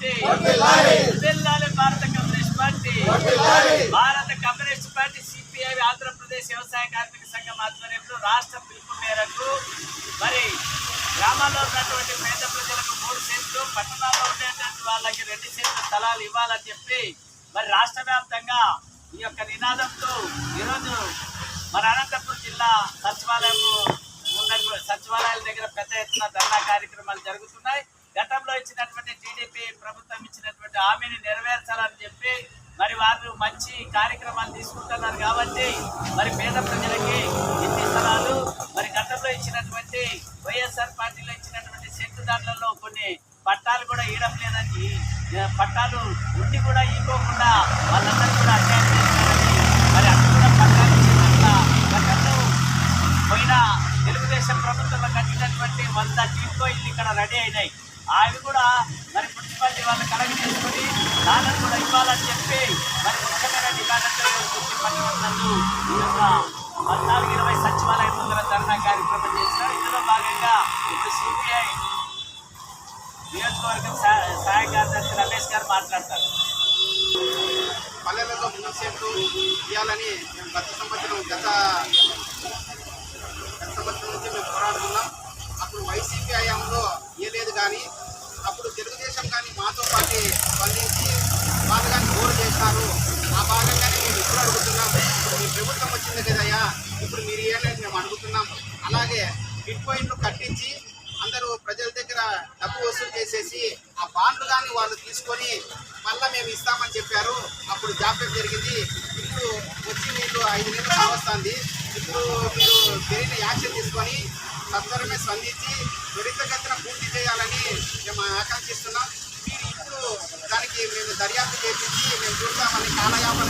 Bharat communist party Bharat communist party. Bharat communist party CPI Andhra Pradesh వ్యవసాయ కార్మిక సంఘం ఆధ్వర్యంలో రాష్ట్ర పిలుపు మేరకు మరి గ్రామాల్లో ఉన్నటువంటి పేద ప్రజలకు మూడు సెంట్లు పట్టణాల్లో ఉండేటువంటి వాళ్ళకి రెండు సెంట్లు స్థలాలు ఇవ్వాలని చెప్పి మరి రాష్ట్ర వ్యాప్తంగా ఈ యొక్క నినాదంతో ఈరోజు మన అనంతపురం జిల్లా సచివాలయం ఉన్నటువంటి సచివాలయాల దగ్గర పెద్ద ఎత్తున ధర్నా కార్యక్రమాలు జరుగుతున్నాయి. గతంలో ఇచ్చినటువంటి టీడీపీ ప్రభుత్వం హామీని నెరవేర్చాలని చెప్పి మరి వారు మంచి కార్యక్రమాలు తీసుకుంటున్నారు కాబట్టి మరి పేద ప్రజలకి ఇంటి స్థలాలు మరి గతంలో ఇచ్చినటువంటి వైఎస్ఆర్ పార్టీలో ఇచ్చినటువంటి సెంటు దాంట్లలో కొన్ని పట్టాలు కూడా ఇవ్వడం లేదని పట్టాలు ఉండి కూడా ఇవ్వకుండా వాళ్ళందరూ కూడా అన్యాయం చేస్తారని మరి అక్కడ కూడా పట్టాలు ఇచ్చినట్ల గతంలో పోయిన తెలుగుదేశం ప్రభుత్వంలో కట్టినటువంటి వంద టీంతో ఇల్లు ఇక్కడ రెడీ అయినాయి. అవి కూడా మరి మున్సిపాలిటీ వాళ్ళు కలెక్ట్ చేసుకొని దాన్ని కూడా ఇవ్వాలని చెప్పి మరి ముఖ్యమైన డిమాండ్లతో గుర్తి ఈ యొక్క పద్నాలుగు ఇరవై సచివాలయం ముందర ధర్నా కార్యక్రమం చేసినారు ఇందులో భాగంగా ఇప్పుడు సిపిఐ నియోజకవర్గం సహాయ కార్యదర్శి రమేష్ గారు మాట్లాడతారు. పల్లెలలో ముందు సెంట్లు ఇవ్వాలని మేము గత సంవత్సరం గత అడుగుతున్నారు ఆ భాగంగానే మేము ఇప్పుడు అడుగుతున్నాం ఇప్పుడు మీ ప్రభుత్వం వచ్చింది కదయ్యా? ఇప్పుడు మీరు ఇవ్వాలని మేము అడుగుతున్నాం. అలాగే బిట్ పాయింట్లు కట్టించి అందరూ ప్రజల దగ్గర డబ్బు వసూలు చేసేసి ఆ బాండ్లు కానీ వాళ్ళు తీసుకొని మళ్ళీ మేము ఇస్తామని చెప్పారు. అప్పుడు జాప్యం జరిగింది. ఇప్పుడు వచ్చి వీళ్ళు ఐదు నెలలు కావస్తుంది. ఇప్పుడు మీరు జరిగిన యాక్షన్ తీసుకొని సత్వరమే స్పందించి త్వరితగతిన పూర్తి చేయాలని మేము ఆకాంక్షిస్తున్నాం మీరు ఇప్పుడు దానికి మేము దర్యాప్తు చేపించి మేము చూస్తామని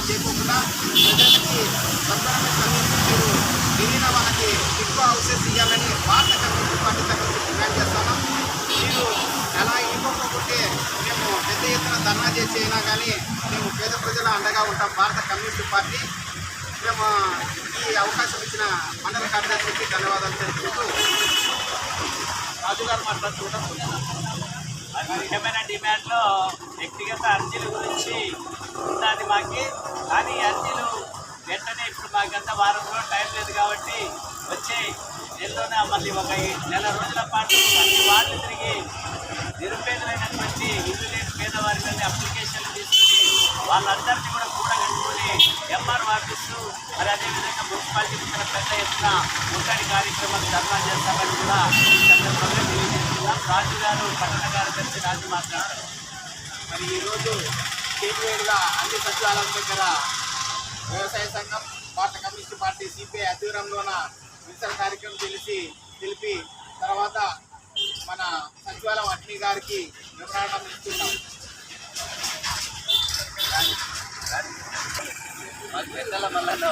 కాలయాపన చేయకుండా ప్రజలకి సత్వరమే స్పందించి మీరు మిగిలిన వాళ్ళకి ఎక్కువ హౌసెస్ ఇవ్వాలని భారత కమ్యూనిస్ట్ పార్టీ తరఫు డిమాండ్ చేస్తున్నాం మీరు ఎలా ఇవ్వకపోతే మేము పెద్ద ఎత్తున ధర్నా చేసి అయినా కానీ మేము పేద ప్రజల అండగా ఉంటాం భారత కమ్యూనిస్ట్ పార్టీ మేము ఈ అవకాశం ఇచ్చిన మండల కార్యదర్శికి ధన్యవాదాలు తెలుపుకుంటూ రాజుగారు మాట్లాడుతుంటాం ముఖ్యమైన డిమాండ్లో వ్యక్తిగత అర్జీల గురించి ఉన్నది మాకి. కానీ ఈ అర్జీలు వెంటనే ఇప్పుడు మాకంతా వారం రోజులు టైం లేదు కాబట్టి వచ్చే నెలలోనే మళ్ళీ ఒక నెల రోజుల పాటు అన్ని వార్డులు తిరిగి నిరుపేదలైనటువంటి ఇల్లు లేని పేదవారి మీద అప్లికేషన్లు తీసుకుని వాళ్ళందరినీ కూడా కూడగట్టుకుని ఎంఆర్ ఆఫీసు మరి అదేవిధంగా మున్సిపాలిటీ ముందర పెద్ద ఎత్తున ముట్టడి కార్యక్రమాలు ధర్నా చేస్తామని కూడా సందర్భంగా తెలియజేస్తున్నాం. రాజు గారు పట్టణ కార్యదర్శి రాజు మాట్లాడారు. మరి ఈరోజు స్టేట్వేడ్గా అన్ని సచివాలయం దగ్గర వ్యవసాయ సంఘం భారత కమ్యూనిస్ట్ పార్టీ సిపిఐ ఆధ్వర్యంలోన నిరసన కార్యక్రమం తెలిసి తెలిపి తర్వాత మన సచివాలయం అట్నీ గారికి వివరణ ఇస్తున్నాం. పెద్దల మళ్ళీ